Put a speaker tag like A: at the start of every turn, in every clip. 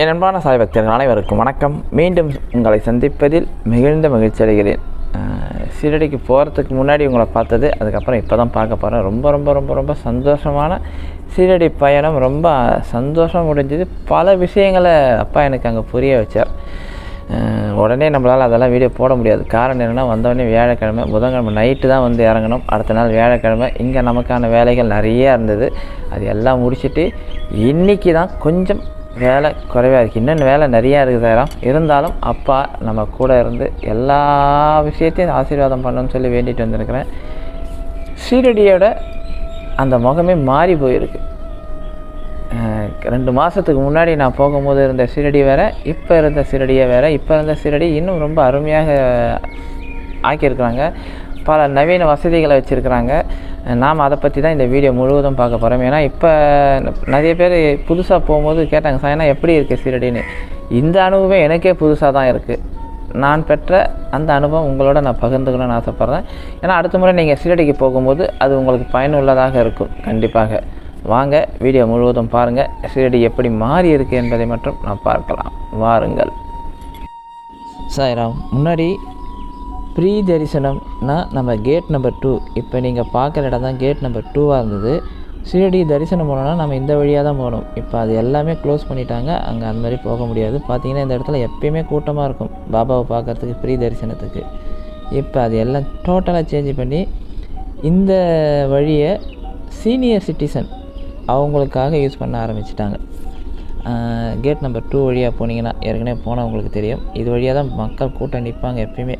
A: என் அன்பான சாய் பக்தர்கள் அனைவருக்கும் வணக்கம். மீண்டும் உங்களை சந்திப்பதில் மிகுந்த மகிழ்ச்சி அடைகிறேன். சீரடிக்கு போகிறதுக்கு முன்னாடி உங்களை பார்த்தது அதுக்கப்புறம் இப்போ தான் பார்க்க போகிறேன் ரொம்ப ரொம்ப ரொம்ப ரொம்ப சந்தோஷமான சீரடி பயணம். ரொம்ப சந்தோஷம் முடிஞ்சது. பல விஷயங்களை அப்பா எனக்கு அங்கே புரிய வச்சார். உடனே நம்மளால் அதெல்லாம் வீடியோ போட முடியாது. காரணம் என்னென்னா வந்தவொடனே வியாழக்கிழமை புதன்கிழமை நைட்டு தான் வந்து இறங்கணும். அடுத்த நாள் வியாழக்கிழமை இங்கே நமக்கான வேலைகள் நிறையா இருந்தது. அது எல்லாம் முடிச்சுட்டு இன்றைக்கி தான் கொஞ்சம் வேலை குறைவாக இருக்குது இன்னும் வேலை நிறையா இருக்குது இருக்குதாயிரம் இருந்தாலும் அப்பா நம்ம கூட இருந்து எல்லா விஷயத்தையும் ஆசீர்வாதம் பண்ணணும்னு சொல்லி வேண்டிட்டு வந்திருக்கிறேன். ஷீரடியோட அந்த முகமே மாறி போயிருக்கு. ரெண்டு மாதத்துக்கு முன்னாடி நான் போகும்போது இருந்த சீரடி வேறு இப்போ இருந்த சீரடியை வேறு இப்போ இருந்த சீரடி இன்னும் ரொம்ப அருமையாக ஆக்கியிருக்கிறாங்க. பல நவீன வசதிகளை வச்சுருக்கிறாங்க. நாம் அதை பற்றி தான் இந்த வீடியோ முழுவதும் பார்க்க போகிறோம் ஏன்னா இப்போ நிறைய பேர் புதுசாக போகும்போது கேட்டாங்க சாயனா எப்படி இருக்குது சீரடின்னு? இந்த அனுபவம் எனக்கே புதுசாக தான் இருக்குது நான் பெற்ற அந்த அனுபவம் உங்களோட நான் பகிர்ந்துக்கணும்னு ஆசைப்பட்றேன். ஏன்னா அடுத்த முறை நீங்கள் சீரடிக்கு போகும்போது அது உங்களுக்கு பயனுள்ளதாக இருக்கும். கண்டிப்பாக. வாங்க வீடியோ முழுவதும் பாருங்கள் சீரடி எப்படி மாறி இருக்குது என்பதை மட்டும் நான் பார்க்கலாம். வாருங்கள். சாய்ராம் முன்னாடி ப்ரீ தரிசனம்னா நம்ம கேட் நம்பர் டூ இப்போ நீங்கள் பார்க்குற இடம் தான் கேட் நம்பர் டூவாக இருந்தது. சீரடி தரிசனம் போனோம்னா நம்ம இந்த வழியாக தான் போகணும். இப்போ அது எல்லாமே க்ளோஸ் பண்ணிட்டாங்க. அங்கே அந்த மாதிரி போக முடியாது. பார்த்தீங்கன்னா இந்த இடத்துல எப்பயுமே கூட்டமாக இருக்கும். பாபாவை பார்க்கறதுக்கு ப்ரீ தரிசனத்துக்கு இப்போ அது எல்லாம் டோட்டலாக சேஞ்ச் பண்ணி இந்த வழியை சீனியர் சிட்டிசன் அவங்களுக்காக யூஸ் பண்ண ஆரம்பிச்சிட்டாங்க. கேட் நம்பர் டூ வழியாக போனீங்கன்னா ஏற்கனவே போனால் உங்களுக்கு தெரியும். இது வழியாக தான் மக்கள் கூட்டம் நிற்பாங்க எப்பயுமே.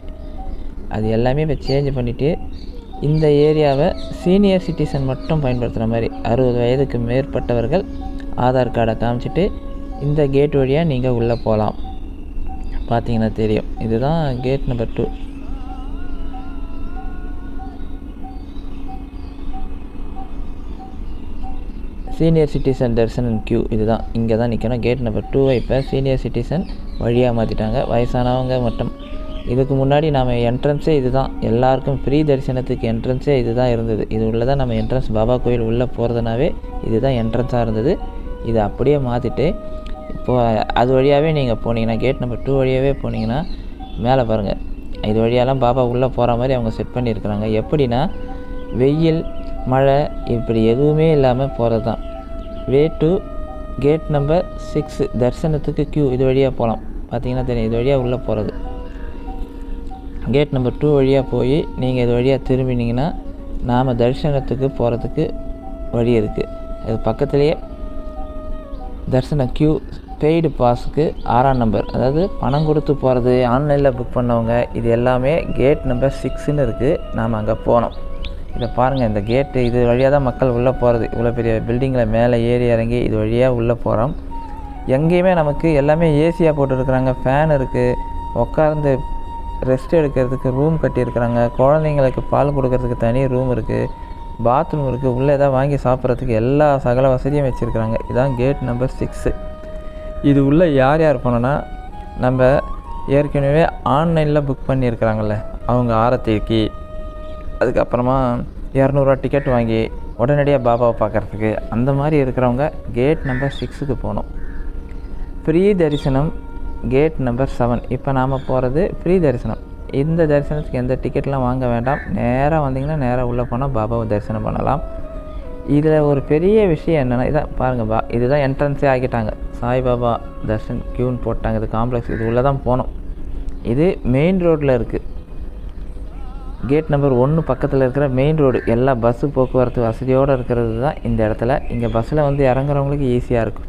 A: அது எல்லாமே இப்போ சேஞ்ச் பண்ணிவிட்டு இந்த ஏரியாவை சீனியர் சிட்டிசன் மட்டும் பயன்படுத்துகிற மாதிரி அறுபது வயதுக்கு மேற்பட்டவர்கள் ஆதார் கார்டை காமிச்சிட்டு இந்த கேட் வழியாக நீங்கள் உள்ளே போகலாம் பார்த்தீங்கன்னா தெரியும். இதுதான் gate number two senior citizen தரிசனம் கியூ இதுதான். இங்கே தான் நிற்கணும் கேட் நம்பர் டூவை இப்போ சீனியர் சிட்டிசன் வழியாக மாற்றிட்டாங்க வயசானவங்க மட்டும். இதுக்கு முன்னாடி நம்ம என்ட்ரன்ஸே இது தான் எல்லாருக்கும் ஃப்ரீ தரிசனத்துக்கு என்ட்ரன்ஸே இது தான் இருந்தது. இது உள்ளே தான் நம்ம என்ட்ரன்ஸ் பாபா கோயில் உள்ளே போகிறதுனாவே இது தான் என்ட்ரன்ஸாக இருந்தது. இதை அப்படியே மாற்றிட்டு இப்போது அது வழியாகவே நீங்கள் போனீங்கன்னா கேட் நம்பர் டூ வழியாகவே போனீங்கன்னா மேலே பாருங்கள் இது வழியாலாம் பாபா உள்ளே போகிற மாதிரி அவங்க செட் பண்ணியிருக்கிறாங்க. எப்படின்னா வெயில் மழை இப்படி எதுவுமே இல்லாமல் போகிறது தான் way to gate number six தரிசனத்துக்கு க்யூ இது வழியாக போகலாம் பார்த்தீங்கன்னா தெரியும் இது வழியாக உள்ளே போகிறது கேட் நம்பர் டூ வழியாக போய் நீங்கள் இது வழியாக திரும்பினீங்கன்னா நாம் தரிசனத்துக்கு போகிறதுக்கு வழி இருக்குது அது பக்கத்துலேயே தரிசன க்யூ பெய்டு பாஸுக்கு ஆறாம் நம்பர் அதாவது பணம் கொடுத்து போகிறது ஆன்லைனில் புக் பண்ணவங்க இது எல்லாமே கேட் நம்பர் சிக்ஸ்னு இருக்குது நாம் அங்கே போனோம். இதை பாருங்கள் இந்த கேட்டு இது வழியாக தான் மக்கள் உள்ளே போகிறது இவ்வளோ பெரிய பில்டிங்கில் மேலே ஏறி இறங்கி இது வழியாக உள்ளே போகிறோம் எங்கேயுமே நமக்கு எல்லாமே ஏசியாக போட்டுருக்குறாங்க. ஃபேன் இருக்குது உட்கார்ந்து ரெஸ்ட் எடுக்கிறதுக்கு ரூம் கட்டியிருக்கிறாங்க. குழந்தைங்களுக்கு பால் கொடுக்கறதுக்கு தனி ரூம் இருக்குது பாத்ரூம் இருக்குது உள்ளே ஏதாவது வாங்கி சாப்பிட்றதுக்கு எல்லா சகல வசதியும் வச்சுருக்கிறாங்க. இதான் கேட் நம்பர் சிக்ஸு இது உள்ளே யார் யார் போனோன்னா நம்ம ஏற்கனவே ஆன்லைனில் புக் பண்ணியிருக்கிறாங்கள்ல அவங்க ஆரத்திக்கு அதுக்கப்புறமா இரநூறுவா டிக்கெட் வாங்கி உடனடியாக பாபாவை பார்க்குறதுக்கு. அந்த மாதிரி இருக்கிறவங்க கேட் நம்பர் சிக்ஸுக்கு போகணும். ஃப்ரீ தரிசனம் கேட் நம்பர் செவன் இப்போ நாம் போகிறது ஃப்ரீ தரிசனம். இந்த தரிசனத்துக்கு எந்த டிக்கெட்லாம் வாங்க வேண்டாம். நேராக வந்தீங்கன்னா நேராக உள்ளே போனால் பாபாவை தரிசனம் பண்ணலாம். இதில் ஒரு பெரிய விஷயம் என்னென்னா இதான் பாருங்கள் பா இதுதான் என்ட்ரன்ஸே ஆக்கிட்டாங்க. சாய்பாபா தர்ஷன் க்யூன்னு போட்டாங்க. இது காம்ப்ளெக்ஸ் இது உள்ளே தான் போனோம். இது மெயின் ரோட்டில் இருக்குது கேட் நம்பர் ஒன்று பக்கத்தில் இருக்கிற மெயின் ரோடு எல்லா பஸ்ஸு போக்குவரத்து வசதியோடு இருக்கிறது தான் இந்த இடத்துல. இங்கே பஸ்ஸில் வந்து இறங்குறவங்களுக்கு ஈஸியாக இருக்கும்.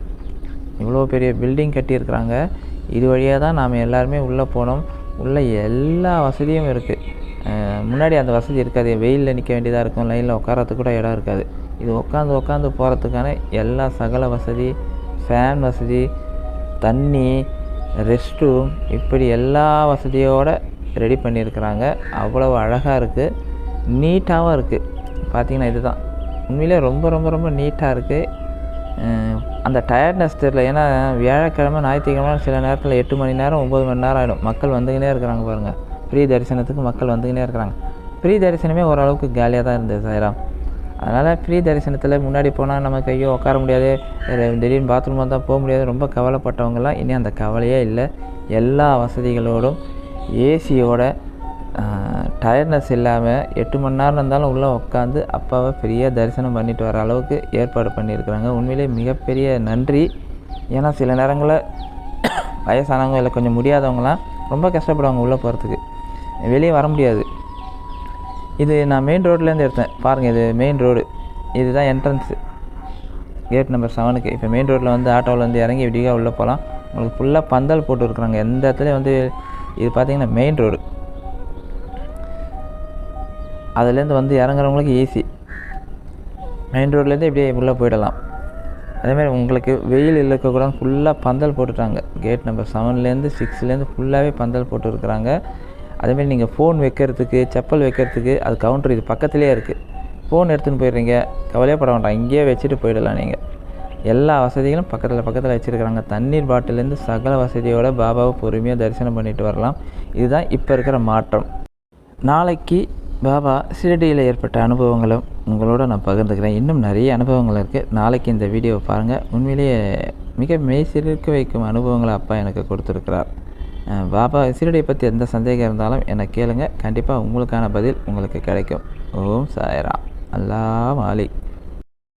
A: இவ்வளோ பெரிய பில்டிங் கட்டியிருக்கிறாங்க. இது வழியாக தான் நாம் எல்லாருமே உள்ளே போனோம். உள்ளே எல்லா வசதியும் இருக்குது முன்னாடி அந்த வசதி இருக்காது. வெயிலில் நிற்க வேண்டியதாக இருக்கும். லைனில் உட்காரத்துக்கு கூட இடம் இருக்காது. இது உட்காந்து உட்காந்து போகிறதுக்கான எல்லா சகல வசதி ஃபேன் வசதி தண்ணி ரெஸ்ட் ரூம் இப்படி எல்லா வசதியோடு ரெடி பண்ணியிருக்கிறாங்க அவ்வளோ அழகாக இருக்குது நீட்டாகவும் இருக்குது பார்த்திங்கன்னா இதுதான். உண்மையிலே ரொம்ப ரொம்ப ரொம்ப நீட்டாக இருக்குது அந்த டயர்ட்னஸ் தெரியல. ஏன்னா வியாழக்கிழமை ஞாயிற்றுக்கிழமை சில நேரத்தில் எட்டு மணி நேரம் ஒம்பது மணி நேரம் ஆகிடும் மக்கள் வந்துக்கினே இருக்கிறாங்க பாருங்கள் ஃப்ரீ தரிசனத்துக்கு மக்கள் வந்துக்கினே இருக்கிறாங்க. ஃப்ரீ தரிசனமே ஓரளவுக்கு காலியாக தான் இருந்தது சாய்ராம். அதனால் ஃப்ரீ தரிசனத்தில் முன்னாடி போனால் நமக்கு ஐயோ உட்கார முடியாது. திடீர்னு பாத்ரூம் வந்தால் போக முடியாது. ரொம்ப கவலைப்பட்டவங்கலாம் இனி அந்த கவலையே இல்லை. எல்லா வசதிகளோடும் ஏசியோட டயர்ட்னஸ் இல்லாமல் எட்டு மணி நேரம் இருந்தாலும் உள்ளே உட்காந்து அப்பாவை ஃப்ரீயாக தரிசனம் பண்ணிட்டு வர அளவுக்கு ஏற்பாடு பண்ணியிருக்கிறாங்க. உண்மையிலே மிகப்பெரிய நன்றி. ஏன்னா சில நேரங்களில் வயசானவங்க இல்லை கொஞ்சம் முடியாதவங்களாம் ரொம்ப கஷ்டப்படுவாங்க உள்ளே போகிறதுக்கு வெளியே வர முடியாது. இது நான் மெயின் ரோட்லேருந்து எடுத்தேன். பாருங்கள் இது மெயின் ரோடு இதுதான் என்ட்ரன்ஸு கேட் நம்பர் செவனுக்கு இப்போ மெயின் ரோட்டில் வந்து ஆட்டோவில் வந்து இறங்கி விடிகா உள்ளே போகலாம் உங்களுக்கு ஃபுல்லாக பந்தல் போட்டுருக்குறாங்க. எந்த இடத்துலையும் வந்து இது பார்த்தீங்கன்னா மெயின் ரோடு அதுலேருந்து வந்து இறங்குறவங்களுக்கு ஈஸி மெயின் ரோட்லேருந்து இப்படியே உள்ளே போயிடலாம். அதேமாதிரி உங்களுக்கு வெயில் இருக்கக்கூடாது ஃபுல்லாக பந்தல் போட்டுட்டாங்க. கேட் நம்பர் செவன்லேருந்து சிக்ஸ்லேருந்து ஃபுல்லாகவே பந்தல் போட்டுருக்குறாங்க. அதேமாதிரி நீங்கள் ஃபோன் வைக்கிறதுக்கு செப்பல் வைக்கிறதுக்கு அது கவுண்டர் இது பக்கத்துலேயே இருக்குது ஃபோன் எடுத்துன்னு போயிடுறீங்க. கவலையே பட வேண்டாம். இங்கேயே வச்சுட்டு போயிடலாம் நீங்கள் எல்லா வசதிகளும் பக்கத்தில் பக்கத்தில் வச்சுருக்கிறாங்க. தண்ணீர் பாட்டிலேருந்து சகல வசதியோட பாபாவை பொறுமையாக தரிசனம் பண்ணிட்டு வரலாம். இதுதான் இப்போ இருக்கிற மாற்றம். நாளைக்கு பாபா ஷிரடியில் ஏற்பட்ட அனுபவங்களும் உங்களோட நான் பகிர்ந்துக்கிறேன். இன்னும் நிறைய அனுபவங்கள் இருக்குது நாளைக்கு இந்த வீடியோவை பாருங்கள் உண்மையிலேயே மிக மெய்சிலிருக்க வைக்கும் அனுபவங்களை அப்பா எனக்கு கொடுத்துருக்கிறார். பாபா சிறடியை பற்றி எந்த சந்தேகம் இருந்தாலும் என்னை கேளுங்க. கண்டிப்பாக உங்களுக்கான பதில் உங்களுக்கு கிடைக்கும். ஓம் சாயரா அல்லா மாலிக்.